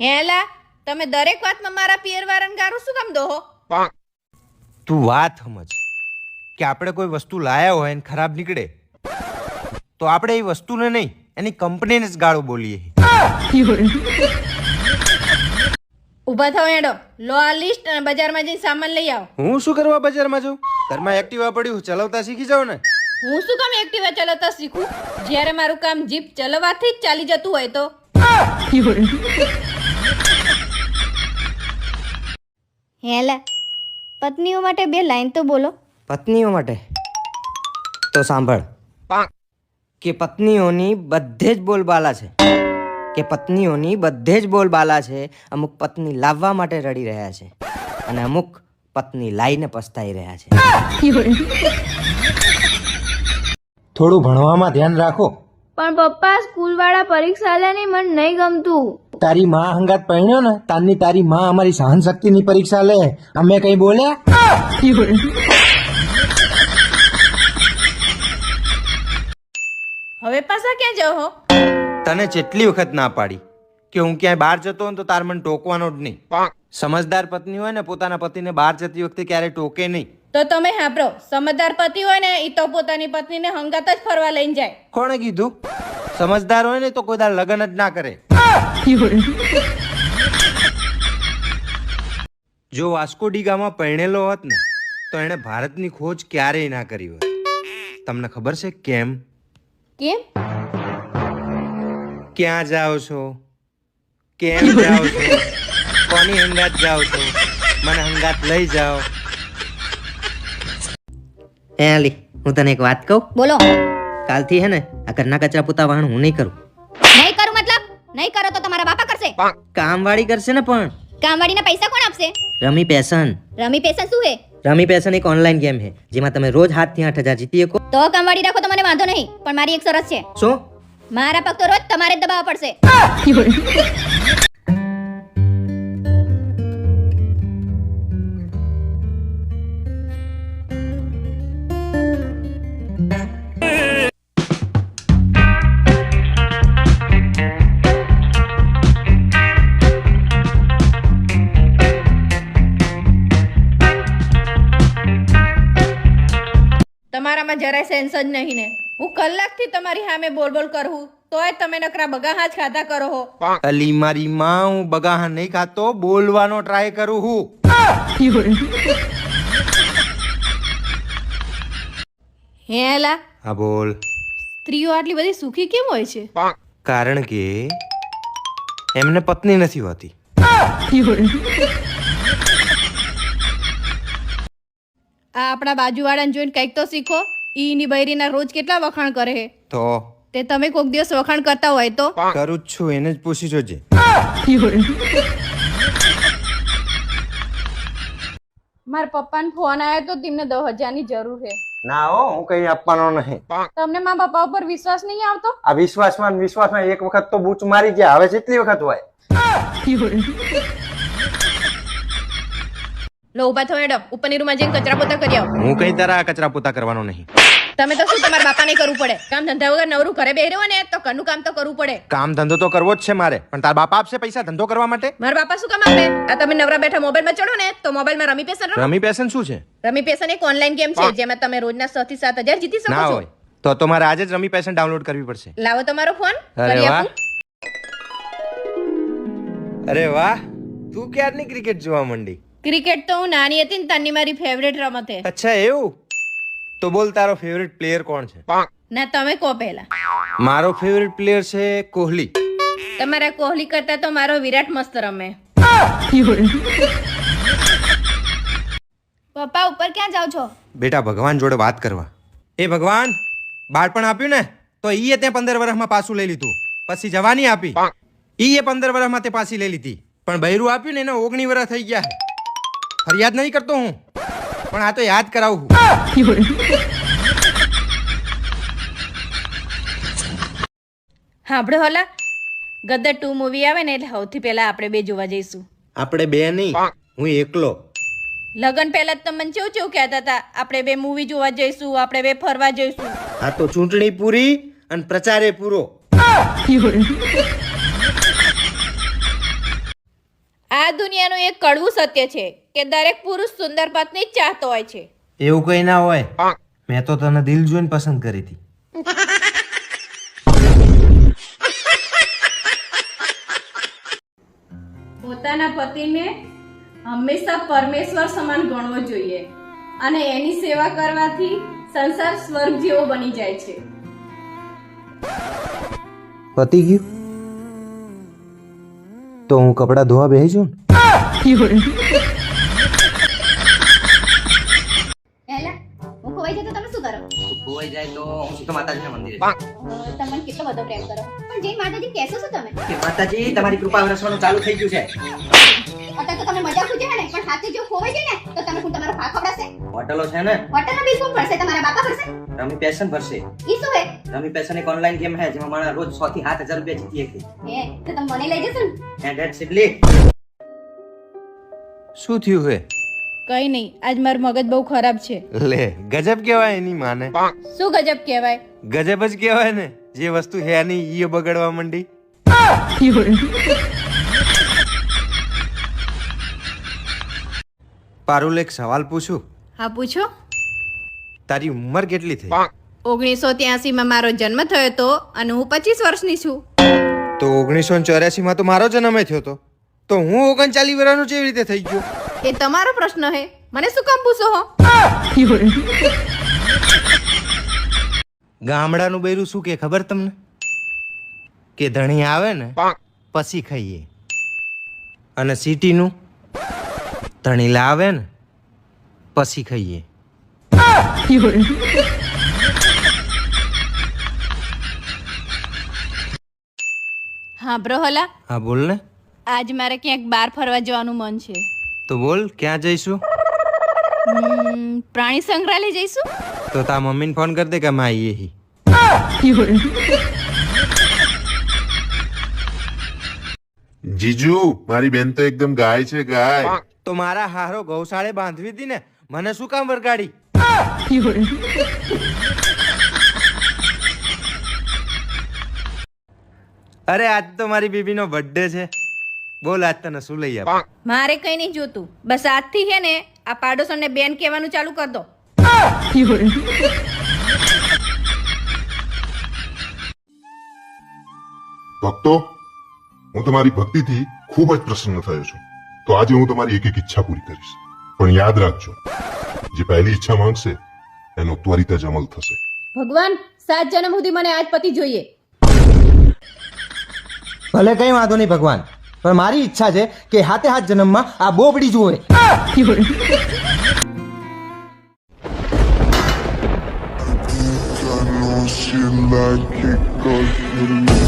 હેલા તમે દરેક વાતમાં મારા પિયર ગારું શું કામ દોહો? તું વાત સમજ કે આપણે કોઈ વસ્તુ લાયા હોય અને ખરાબ નીકળે તો આપણે એ વસ્તુને નહીં એની કંપનીને જ ગાળો બોલીએ. ઊભા થાવ એડો લો આ લિસ્ટ અને બજારમાં જઈને સામાન લઈ આવો. હું શું કરવા બજારમાં જાઉં ઘરમાં એક્ટિવા પડ્યું ચલાવતા શીખી જાવ ને. હું શું કામ એક્ટિવા ચલાવતા શીખું? જ્યારે મારું કામ જીપ ચલાવવાથી જ ચાલી જતું હોય તો. હેલા. પત્નીઓ માટે બે લાઈન તો બોલો. પત્નીઓ માટે? તો સાંભળ. કે પત્નીઓની બધે જ બોલબાલા છે. કે પત્નીઓની બધે જ બોલબાલા છે. અમુક પત્ની લાવવા માટે રડી રહ્યા છે. અને અમુક પત્ની લાઈને પસ્તાઈ રહ્યા છે. થોડું ભણવામાં ધ્યાન રાખો. પણ પપ્પા સ્કૂલ વાળા પરીક્ષા લે ને મને નહીં ગમતું. તારી માં હંગાત પહેણ્યો ને તારની તારી માં અમારી સહન શક્તિની પરીક્ષા લે. અમે કઈ બોલ્યા? હવે પાછા ક્યાં જાવ હો? તને જેટલી વખત ના પાડી કે હું ક્યાંય બહાર જતો હોય ને તો તાર મને ટોકવાનો જ નહીં. સમજદાર પત્ની હોય ને પોતાના પતિને બહાર જતી વખતે ક્યારે ટોકે નહીં. તો તમે સાંભળો સમજદાર પતિ હોય ને એ તો પોતાની પત્નીને હંગાત જ ફરવા લઈને જાય. કોણે કીધું? સમજદાર હોય ને તો કોઈ દાર લગ્ન જ ના કરે. જો વાસ્કો ડીગામાં પરણેલો હોત ને તો એણે ભારતની ખોજ ક્યારેય ના કરી હોત. તમને ખબર છે કેમ? કેમ? ક્યાં જાઓ છો? કેમ જાઓ છો? કોની હંગાત જાઓ છો? મને હંગાત લઈ જાઓ. એ અલી હું તને એક વાત કહું? બોલો. કાલથી હે ને આ ઘરના કચરા પોતા વાહણ હું નહીં કરું. નહીં કરો તો તમારા બાપા કરશે. કામવાળી કરશે ને પણ. કામવાળીના પૈસા કોણ આપશે? રમી પેશન. રમી પેશન શું હે? રમી પેશન એક ઓનલાઈન ગેમ છે જેમાં તમે રોજ હાથથી આઠ હજાર જીતી શકો. તો કામવાળી રાખો તો મને વાંધો નહીં પણ મારી એક શરત છે. શું? મારા પગ તો રોજ તમારે જ દબાવવા પડશે. તમારામાં જરાય સેન્સ જ નહીં ને. હું કલાકથી તમારી સામે બોલ બોલ કરું તોય તમે નકરા બગાહા જ ખાતા કરો હો. અલી મારી માં હું બગાહા નહીં ખાતો બોલવાનો ટ્રાય કરું હું હેલા હા બોલ. સ્ત્રીઓ આટલી બધી સુખી કેમ હોય છે? કારણ કે એમને પત્ની નથી હોતી. આ આપણા બાજુવાળાને જોઈને કંઈક તો શીખો. ઈની બૈરીના રોજ કેટલા વખાણ કરે તો? તે તમે કોઈક દિવસ વખાણ કરતા હોય તો? કરું જ છું એને જ પૂછી જોજે. મારા પપ્પાને ફોન આવ્યો તો તેમને દસ હજારની જરૂર છે ના હો હું કઈ આપવાનો નહીં. તમને મા પપ્પા ઉપર વિશ્વાસ નહીં આવતો? આ વિશ્વાસમાં વિશ્વાસમાં એક વખત તો બૂચ મારી ગયા હવે કેટલી વખત હોય. લો ઊભા થો મેડમ. ઉપરની રૂમમાં જઈને કચરા પોતા કરી આવો. હું કઈ તારા આ કચરા પોતા કરવાનો નહીં. તમે તો શું તમારા બાપાને કરવું પડે? કામ ધંધા વગર નવરું ઘરે બેહી રહ્યો ને તો ઘરનું કામ તો કરવું પડે. કામ ધંધો તો કરવો જ છે મારે પણ તારા બાપા આપશે પૈસા ધંધો કરવા માટે? મારા બાપા શું કામ આપે? આ તમે નવરા બેઠા મોબાઈલમાં ચડો ને તો મોબાઈલમાં રમી પેસન રમી પેસન શું છે? રમી પેસન એક ઓનલાઈન ગેમ છે જેમાં તમે રોજના છ થી સાત હજાર જીતી શકો છો. તો તમારે આજે જ રમી પેસન ડાઉનલોડ કરવી પડશે. લાવો તમારો ફોન અરે વાહ. અરે વાહ. તું ક્યારની ક્રિકેટ જોવા માંડી? ક્રિકેટ તો હું નાની હતી ને તની મારી ફેવરેટ રમત છે અચ્છા એવું? તો બોલ તારો ફેવરેટ પ્લેયર કોણ છે? ના તમે કો પહેલા. મારો ફેવરેટ પ્લેયર છે કોહલી. તમારા કોહલી કરતા તો મારો વિરાટ મસ્ત રમે. પપ્પા ઉપર ક્યાં જાવ છો? બેટા ભગવાન જોડે વાત કરવા. એ ભગવાન બાળપણ આપ્યું ને તો ઈએ તે પંદર વર્ષમાં પાછું લઈ લીધું. પછી જવાની આપી. ઈએ પંદર વર્ષમાં તે પાછી લઈ લીધી. પણ બૈરું આપ્યું ને એને ઓગણી વર્ષ થઈ ગયા ફરિયાદ નહીં કરતો હું. પણ આ તો યાદ કરાવું હાંભળો હોલા. ગદર ટુ મૂવી આવે ને એટલે સૌથી પહેલા આપણે બે જોવા જઈશું. આપણે બે નહીં હું એકલો. લગન પહેલા જ મને ચેવું કેવું કહેતા હતા? આપણે બે મૂવી જોવા જઈશું આપણે બે ફરવા જઈશું. આ તો ચૂંટણી પૂરી અને પ્રચારે પૂરો. આ દુનિયાનું એક કડવું સત્ય છે. કે દરેક પુરુષ સુંદર પત્ની ચાહતો હોય છે. એવું કઈ ના હોય. મેં તો તને દિલ જોઈને પસંદ કરી હતી. પોતાના પતિને હંમેશા પરમેશ્વર સમાન ગણવો જોઈએ અને એની સેવા કરવાથી સંસાર સ્વર્ગ જેવો બની જાય છે. પતિ ગયું? તો હું કપડાં ધોવા બેસી છું તમને કેટલો બધો પ્રેમ કરો. પણ જય માતાજી કહેશો શું તમે? કે માતાજી તમારી કૃપા વરસવાનું ચાલુ થઈ ગયું છે. અત્યારે તો તમે મજા ખૂજે ને પણ સાથે જો ખોવાઈ જાય ને તો તમે કોણ તમારો ભાગ ખવડાવશે હોટલો છે ને? હોટલનો બિલ કોણ ભરશે? તમારા બાપા ભરશે? રમી પેશન ભરશે. ઈ શું હે? રમી પેશન એક ઓનલાઈન ગેમ છે જેમાં મારા રોજ 100 થી 7000 રૂપિયા જીતી શકે હે તો તમે મને લઈ જશો ને? હે ડેટ સિબલી શું થયું હે? કઈ નહીં આજ મારું મગજ બહુ ખરાબ છે. લે ગજબ કહેવાય એની માને. શું ગજબ કહેવાય? ગજબ જ કહેવાય ને જે વસ્તુ હે નહીં ઈ બગડવા માંડી. પારુલ એક સવાલ પૂછું? હા પૂછો. તારી ઉંમર કેટલી થઈ? ઓગણીસો ત્યાસીમાં મારો જન્મ થયો હતો અને હું પચીસ વર્ષની છું. તો ઓગણીસો ચોર્યાસી માં તો મારો જન્મ થયો હતો. તો હું ઓગણચાલીસ વર્ષનો કેવી રીતે થઈ ગયો? એ તમારો પ્રશ્ન હે. મને શું કામ પૂછો હો? ગામડાનું બૈરું શું કે ખબર તમને? કે ધણી આવે ને પછી ખાઈએ. અને સિટીનું ધણી લાવે ને પછી ખાઈએ. હા બ્રોહલા હા બોલ ને. આજ મારે ક્યાંક બહાર ફરવા જવાનું મન છે. તો બોલ ક્યાં જઈશું? પ્રાણી સંગ્રહાલય જઈશું? તો તા મમ્મીને ફોન કરી દે કે અમે આવીએ હી. જીજુ મારી બેન તો એકદમ ગાય છે ગાય. તો મારા હારો ગૌશાળે બાંધવી હતી ને મને શું કામ વરગાડી? અરે આજ તો મારી બીબીનો બર્થડે છે. બોલ આજ તને શું લઈ આપ? મારે કઈ નહીં જોતું. બસ આજથી છે ને આ પાડોશોને બેન કહેવાનું ચાલુ કર દો. ભક્તો હું તમારી ભક્તિથી ખૂબ જ પ્રસન્ન થયો છું. તો આજે હું તમારી એક એક ઈચ્છા પૂરી કરીશ. પણ યાદ રાખજો જે પહેલી ઈચ્છા માંગશે એનો ત્વરિત જ અમલ થશે. ભગવાન સાત જન્મ સુધી મને આજ પતિ જોઈએ. ભલે કઈ વાંધો નહીં ભગવાન. પણ મારી ઈચ્છા છે કે હાથે હાથ જન્મમાં આ બોબડી જુએ. Like it goes